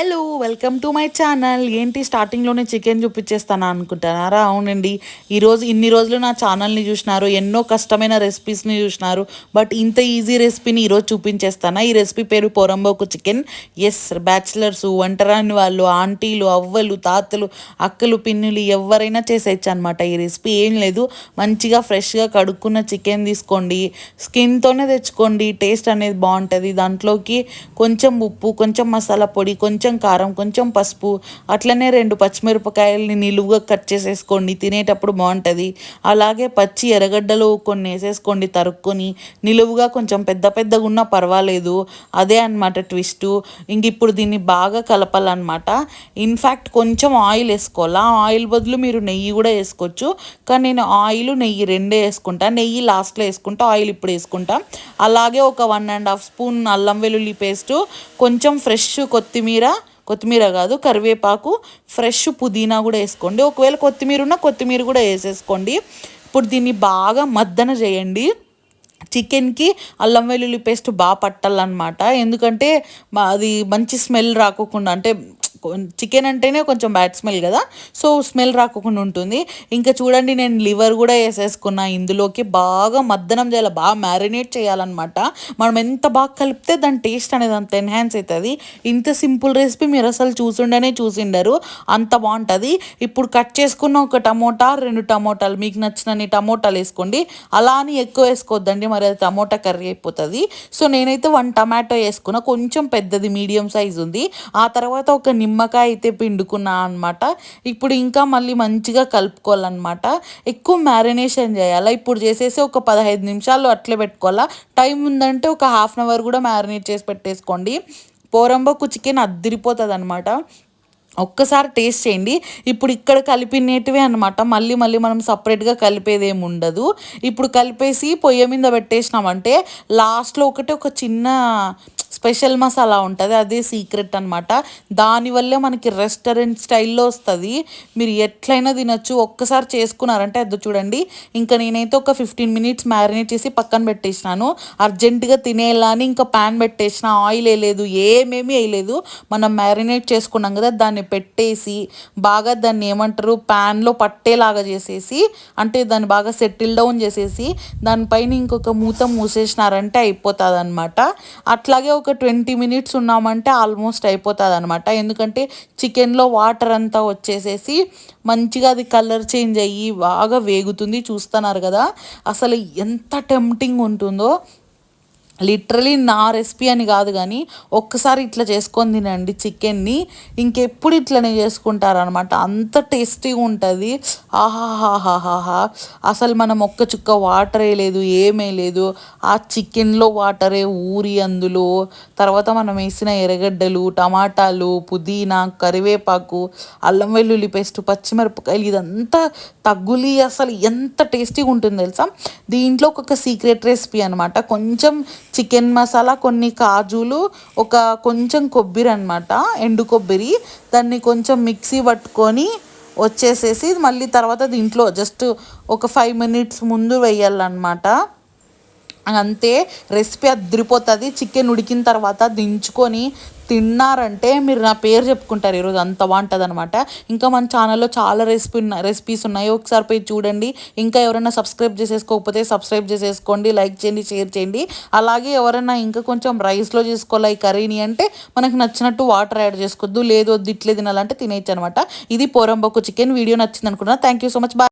Hello welcome to my channel. ఏంటి స్టార్టింగ్లోనే chicken చూపించేస్తాను అనుకుంటున్నారా? అవునండి. ఈరోజు ఇన్ని రోజులు నా ఛానల్ని చూసినారు ఎన్నో కష్టమైన రెసిపీస్ని చూసినారు బట్ ఇంత ఈజీ రెసిపీని ఈరోజు చూపించేస్తానా? ఈ రెసిపీ పేరు పొరంబోకు చికెన్. ఎస్ బ్యాచిలర్స్ వంటరాని వాళ్ళు ఆంటీలు అవ్వలు తాతలు అక్కలు పిన్నులు ఎవరైనా చేసేయచ్చు అనమాట ఈ రెసిపీ ఏం లేదు. మంచిగా ఫ్రెష్గా కడుక్కున్న చికెన్ తీసుకోండి. స్కిన్తోనే తెచ్చుకోండి. టేస్ట్ అనేది బాగుంటుంది. దాంట్లోకి కొంచెం ఉప్పు కొంచెం మసాలా పొడి కొంచెం కొంచెం కారం కొంచెం పసుపు అట్లనే రెండు పచ్చిమిరపకాయలని నిలువుగా కట్ చేసేసుకోండి. తినేటప్పుడు బాగుంటుంది. అలాగే పచ్చి ఎర్రగడ్డలు కొన్ని వేసేసుకోండి తరుక్కొని. నిలువుగా కొంచెం పెద్ద పెద్దగా ఉన్నా పర్వాలేదు. అదే అనమాట ట్విస్ట్. ఇంక ఇప్పుడు దీన్ని బాగా కలపాలన్నమాట. ఇన్ఫ్యాక్ట్ కొంచెం ఆయిల్ వేసుకోవాలా? ఆయిల్ బదులు మీరు నెయ్యి కూడా వేసుకోవచ్చు. కానీ నేను ఆయిల్ నెయ్యి రెండే వేసుకుంటా. నెయ్యి లాస్ట్లో వేసుకుంటా ఆయిల్ ఇప్పుడు వేసుకుంటా. అలాగే ఒక వన్ అండ్ హాఫ్ స్పూన్ అల్లం వెల్లుల్లి పేస్టు కొంచెం ఫ్రెష్ కొత్తిమీర కొత్తిమీర కాదు కరివేపాకు ఫ్రెష్ పుదీనా కూడా వేసుకోండి. ఒకవేళ కొత్తిమీర ఉన్నా కొత్తిమీర కూడా వేసేసుకోండి. ఇప్పుడు దీన్ని బాగా మద్దన చేయండి. చికెన్కి అల్లం వెల్లుల్లి పేస్ట్ బాగా పట్టాలన్నమాట. ఎందుకంటే అది మంచి స్మెల్ రాకోకుండా అంటే చికెన్ అంటేనే కొంచెం బ్యాడ్ స్మెల్ కదా. సో స్మెల్ రాకుండా ఉంటుంది. ఇంకా చూడండి నేను లివర్ కూడా వేసేసుకున్నా. ఇందులోకి బాగా మద్దనం చేయాలి బాగా మ్యారినేట్ చేయాలన్నమాట. మనం ఎంత బాగా కలిపితే దాని టేస్ట్ అనేది అంత ఎన్హాన్స్ అవుతుంది ఇంత సింపుల్ రెసిపీ మీరు అసలు చూసిండనే చూసిండరు. అంత బాగుంటుంది. ఇప్పుడు కట్ చేసుకున్న ఒక టమోటా రెండు టమోటాలు మీకు నచ్చినన్ని టమోటాలు వేసుకోండి. అలా అని ఎక్కువ వేసుకోవద్దండి. మరి అది టమోటా కర్రీ అయిపోతుంది. సో నేనైతే వన్ టమాటో వేసుకున్నా. కొంచెం పెద్దది మీడియం సైజ్ ఉంది. ఆ తర్వాత ఒక నిమ్మ నిమ్మకాయ అయితే పిండుకున్నా అనమాట ఇప్పుడు ఇంకా మళ్ళీ మంచిగా కలుపుకోవాలన్నమాట. ఎక్కువ మ్యారినేషన్ చేయాలి? ఇప్పుడు చేసేసి ఒక పదహైదు నిమిషాలు అట్లే పెట్టుకోవాలా? టైం ఉందంటే ఒక హాఫ్ అన్ అవర్ కూడా మ్యారినేట్ చేసి పెట్టేసుకోండి. పోరంబొక్కు చికెన్ అద్దరిపోతుంది అనమాట ఒక్కసారి టేస్ట్ చేయండి. ఇప్పుడు ఇక్కడ కలిపినేటివే అనమాట మళ్ళీ మళ్ళీ మనం సపరేట్గా కలిపేది ఏమి ఉండదు ఇప్పుడు కలిపేసి పొయ్యి మీద పెట్టేసినామంటే లాస్ట్లో ఒకటి ఒక చిన్న స్పెషల్ మసాలా ఉంటుంది అదే సీక్రెట్ అనమాట దానివల్లే మనకి రెస్టారెంట్ స్టైల్లో వస్తుంది. మీరు ఎట్లయినా తినొచ్చు ఒక్కసారి చేసుకున్నారంటే అది చూడండి. ఇంకా నేనైతే ఒక ఫిఫ్టీన్ మినిట్స్ మ్యారినేట్ చేసి పక్కన పెట్టేసినాను. అర్జెంటుగా తినేలా అని ఇంకా ప్యాన్ పెట్టేసిన ఆయిల్ వేయలేదు ఏమేమి వేయలేదు. మనం మ్యారినేట్ చేసుకున్నాం కదా దాన్ని పెట్టేసి బాగా దాన్ని ఏమంటారు ప్యాన్లో పట్టేలాగా చేసేసి అంటే దాన్ని బాగా సెటిల్ డౌన్ చేసేసి దానిపైన ఇంకొక మూత మూసేసినారంటే అయిపోతుంది అనమాట అట్లాగే ఒక ట్వంటీ మినిట్స్ ఉన్నామంటే ఆల్మోస్ట్ అయిపోతుంది అనమాట ఎందుకంటే చికెన్లో వాటర్ అంతా వచ్చేసేసి మంచిగా అది కలర్ చేంజ్ అయ్యి బాగా వేగుతుంది చూస్తున్నారు కదా. అసలు ఎంత టెంప్టింగ్ ఉంటుందో. లిటరలీ నా రెసిపీ అని కాదు కానీ ఒక్కసారి ఇట్లా చేసుకొని తినండి చికెన్ని. ఇంకెప్పుడు ఇట్లనే చేసుకుంటారనమాట అంత టేస్టీగా ఉంటుంది. ఆహాహాహాహా అసలు మనం ఒక్క చుక్క వాటర్ వేయలేదు ఏమీ లేదు. ఆ చికెన్లో వాటరే ఊరి అందులో. తర్వాత మనం వేసిన ఎర్రగడ్డలు టమాటాలు పుదీనా కరివేపాకు అల్లం వెల్లుల్లి పేస్ట్ పచ్చిమిరపకాయలు ఇదంతా తగ్గులి అసలు ఎంత టేస్టీగా ఉంటుంది తెలుసా? దీంట్లో ఒక సీక్రెట్ రెసిపీ అనమాట కొంచెం చికెన్ మసాలా కొన్ని కాజులు ఒక కొంచెం కొబ్బరి అనమాట ఎండు కొబ్బరి. దాన్ని కొంచెం మిక్సీ పట్టుకొని వచ్చేసేసి మళ్ళీ తర్వాత దీంట్లో జస్ట్ ఒక ఫైవ్ మినిట్స్ ముందు వేయాలన్నమాట. అంతే రెసిపీ అదిరిపోతుంది. చికెన్ ఉడికిన తర్వాత దించుకొని తిన్నారంటే మీరు నా పేరు చెప్పుకుంటారు. ఈరోజు అంత బాగుంటుంది అనమాట ఇంకా మన ఛానల్లో చాలా రెసిపీ రెసిపీస్ ఉన్నాయి. ఒకసారి పోయి చూడండి. ఇంకా ఎవరైనా సబ్స్క్రైబ్ చేసేసుకోకపోతే సబ్స్క్రైబ్ చేసేసుకోండి. లైక్ చేయండి షేర్ చేయండి. అలాగే ఎవరైనా ఇంకా కొంచెం రైస్లో చేసుకోవాలి ఈ కర్రీని అంటే మనకు నచ్చినట్టు వాటర్ యాడ్ చేసుకోవద్దు. లేదు వద్దు ఇట్లే తినాలంటే తినేయచ్చు అనమాట ఇది పోరంబొక్కు చికెన్. వీడియో నచ్చింది అనుకున్నా thank you so much bye